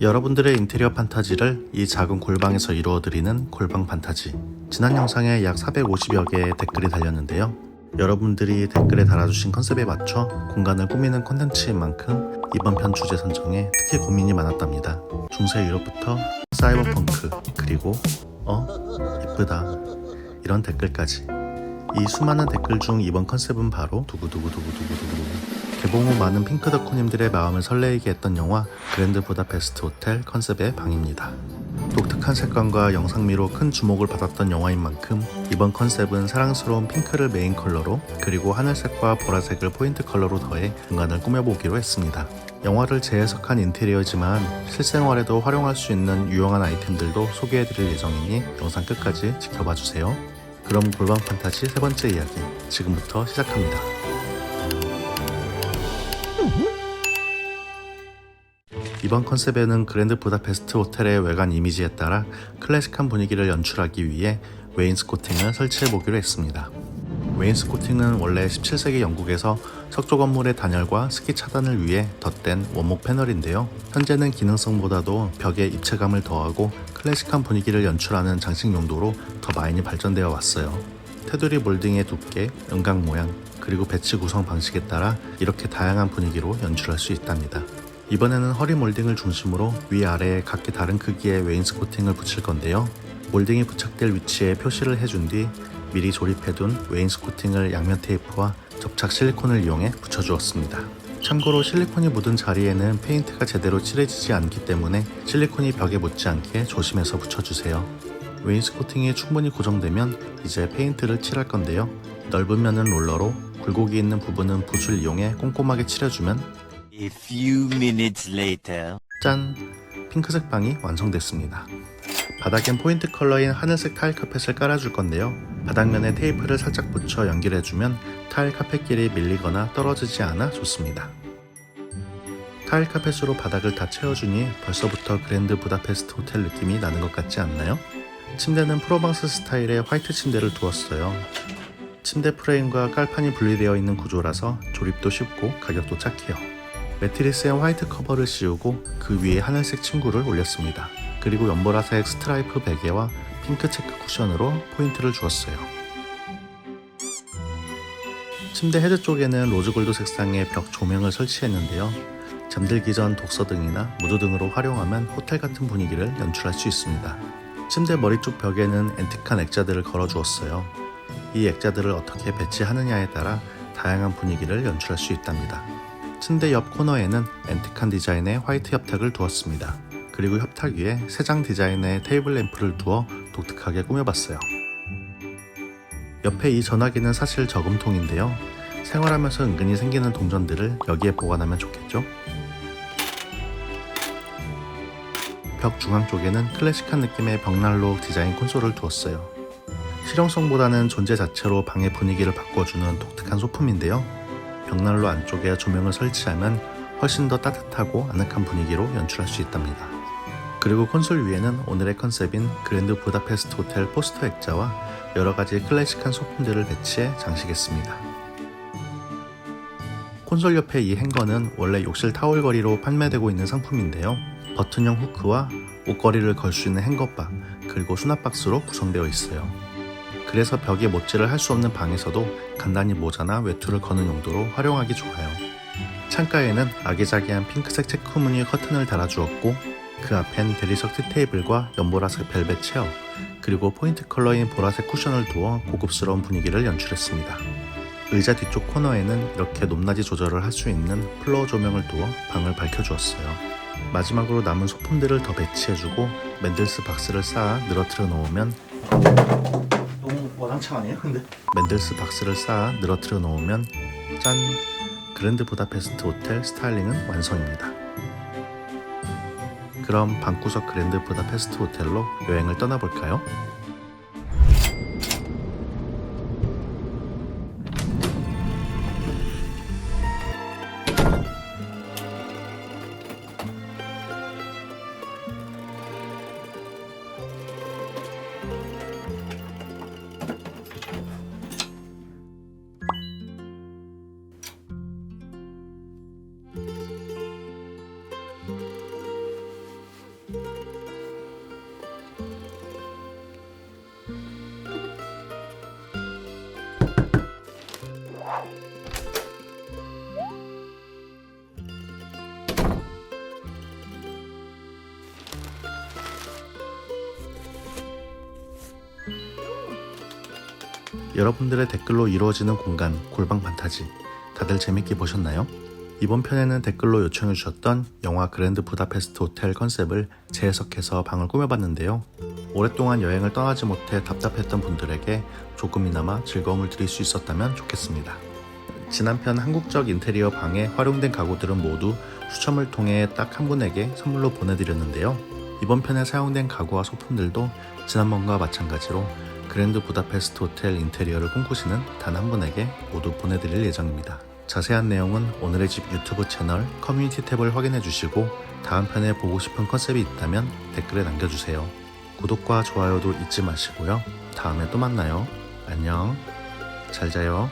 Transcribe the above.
여러분들의 인테리어 판타지를 이 작은 골방에서 이루어드리는 골방 판타지. 지난 영상에 약 450여 개의 댓글이 달렸는데요. 여러분들이 댓글에 달아주신 컨셉에 맞춰 공간을 꾸미는 콘텐츠인 만큼 이번 편 주제 선정에 특히 고민이 많았답니다. 중세 유럽부터 사이버펑크 그리고 어? 이쁘다 이런 댓글까지 이 수많은 댓글 중 이번 컨셉은 바로 두구두구두구두구두구 개봉 후 많은 핑크 덕후님들의 마음을 설레이게 했던 영화 그랜드 부다페스트 호텔 컨셉의 방입니다. 독특한 색감과 영상미로 큰 주목을 받았던 영화인 만큼 이번 컨셉은 사랑스러운 핑크를 메인 컬러로 그리고 하늘색과 보라색을 포인트 컬러로 더해 공간을 꾸며보기로 했습니다. 영화를 재해석한 인테리어지만 실생활에도 활용할 수 있는 유용한 아이템들도 소개해드릴 예정이니 영상 끝까지 지켜봐주세요. 그럼 골방 판타지 세 번째 이야기 지금부터 시작합니다. 이번 컨셉에는 그랜드 부다페스트 호텔의 외관 이미지에 따라 클래식한 분위기를 연출하기 위해 웨인스코팅을 설치해 보기로 했습니다. 웨인스코팅은 원래 17세기 영국에서 석조 건물의 단열과 습기 차단을 위해 덧댄 원목 패널인데요. 현재는 기능성보다도 벽에 입체감을 더하고 클래식한 분위기를 연출하는 장식 용도로 더 많이 발전되어 왔어요. 테두리 몰딩의 두께, 음각 모양, 그리고 배치 구성 방식에 따라 이렇게 다양한 분위기로 연출할 수 있답니다. 이번에는 허리 몰딩을 중심으로 위아래에 각기 다른 크기의 웨인스코팅을 붙일 건데요. 몰딩이 부착될 위치에 표시를 해준 뒤 미리 조립해둔 웨인스코팅을 양면 테이프와 접착 실리콘을 이용해 붙여주었습니다. 참고로 실리콘이 묻은 자리에는 페인트가 제대로 칠해지지 않기 때문에 실리콘이 벽에 묻지 않게 조심해서 붙여주세요. 웨인스코팅이 충분히 고정되면 이제 페인트를 칠할 건데요. 넓은 면은 롤러로 굴곡이 있는 부분은 붓을 이용해 꼼꼼하게 칠해주면. 짠! 핑크색 방이 완성됐습니다. 바닥엔 포인트 컬러인 하늘색 타일 카펫을 깔아줄 건데요. 바닥면에 테이프를 살짝 붙여 연결해주면 타일 카펫끼리 밀리거나 떨어지지 않아 좋습니다. 타일 카펫으로 바닥을 다 채워주니 벌써부터 그랜드 부다페스트 호텔 느낌이 나는 것 같지 않나요? 침대는 프로방스 스타일의 화이트 침대를 두었어요. 침대 프레임과 깔판이 분리되어 있는 구조라서 조립도 쉽고 가격도 착해요. 매트리스에 화이트 커버를 씌우고 그 위에 하늘색 침구를 올렸습니다. 그리고 연보라색 스트라이프 베개와 핑크 체크 쿠션으로 포인트를 주었어요. 침대 헤드 쪽에는 로즈골드 색상의 벽 조명을 설치했는데요. 잠들기 전 독서등이나 무드등으로 활용하면 호텔 같은 분위기를 연출할 수 있습니다. 침대 머리 쪽 벽에는 앤틱한 액자들을 걸어주었어요. 이 액자들을 어떻게 배치하느냐에 따라 다양한 분위기를 연출할 수 있답니다. 침대 옆 코너에는 앤틱한 디자인의 화이트 협탁을 두었습니다. 그리고 협탁 위에 세장 디자인의 테이블 램프를 두어 독특하게 꾸며봤어요. 옆에 이 전화기는 사실 저금통인데요. 생활하면서 은근히 생기는 동전들을 여기에 보관하면 좋겠죠? 벽 중앙 쪽에는 클래식한 느낌의 벽난로 디자인 콘솔을 두었어요. 실용성보다는 존재 자체로 방의 분위기를 바꿔주는 독특한 소품인데요. 벽난로 안쪽에 조명을 설치하면 훨씬 더 따뜻하고 아늑한 분위기로 연출할 수 있답니다. 그리고 콘솔 위에는 오늘의 컨셉인 그랜드 부다페스트 호텔 포스터 액자와 여러 가지 클래식한 소품들을 배치해 장식했습니다. 콘솔 옆에 이 행거는 원래 욕실 타올거리로 판매되고 있는 상품인데요. 버튼형 후크와 옷걸이를 걸 수 있는 행거바 그리고 수납박스로 구성되어 있어요. 그래서 벽에 못질을 할 수 없는 방에서도 간단히 모자나 외투를 거는 용도로 활용하기 좋아요. 창가에는 아기자기한 핑크색 체크 무늬 커튼을 달아주었고 그 앞엔 대리석 티테이블과 연보라색 벨벳 체어 그리고 포인트 컬러인 보라색 쿠션을 두어 고급스러운 분위기를 연출했습니다. 의자 뒤쪽 코너에는 이렇게 높낮이 조절을 할 수 있는 플로어 조명을 두어 방을 밝혀주었어요. 마지막으로 남은 소품들을 더 배치해주고 맨들스 박스를 쌓아 늘어뜨려 놓으면 너무 와장창 아니에요? 근데 맨들스 박스를 쌓아 늘어뜨려 놓으면 짠 그랜드 부다페스트 호텔 스타일링은 완성입니다. 그럼 방구석 그랜드 부다페스트 호텔로 여행을 떠나볼까요? 여러분들의 댓글로 이루어지는 공간 골방 판타지 다들 재밌게 보셨나요? 이번 편에는 댓글로 요청해 주셨던 영화 그랜드 부다페스트 호텔 컨셉을 재해석해서 방을 꾸며봤는데요. 오랫동안 여행을 떠나지 못해 답답했던 분들에게 조금이나마 즐거움을 드릴 수 있었다면 좋겠습니다. 지난 편 한국적 인테리어 방에 활용된 가구들은 모두 추첨을 통해 딱 한 분에게 선물로 보내드렸는데요. 이번 편에 사용된 가구와 소품들도 지난번과 마찬가지로 그랜드 부다페스트 호텔 인테리어를 꿈꾸시는 단 한 분에게 모두 보내드릴 예정입니다. 자세한 내용은 오늘의 집 유튜브 채널 커뮤니티 탭을 확인해 주시고 다음 편에 보고 싶은 컨셉이 있다면 댓글에 남겨주세요. 구독과 좋아요도 잊지 마시고요. 다음에 또 만나요. 안녕. 잘 자요.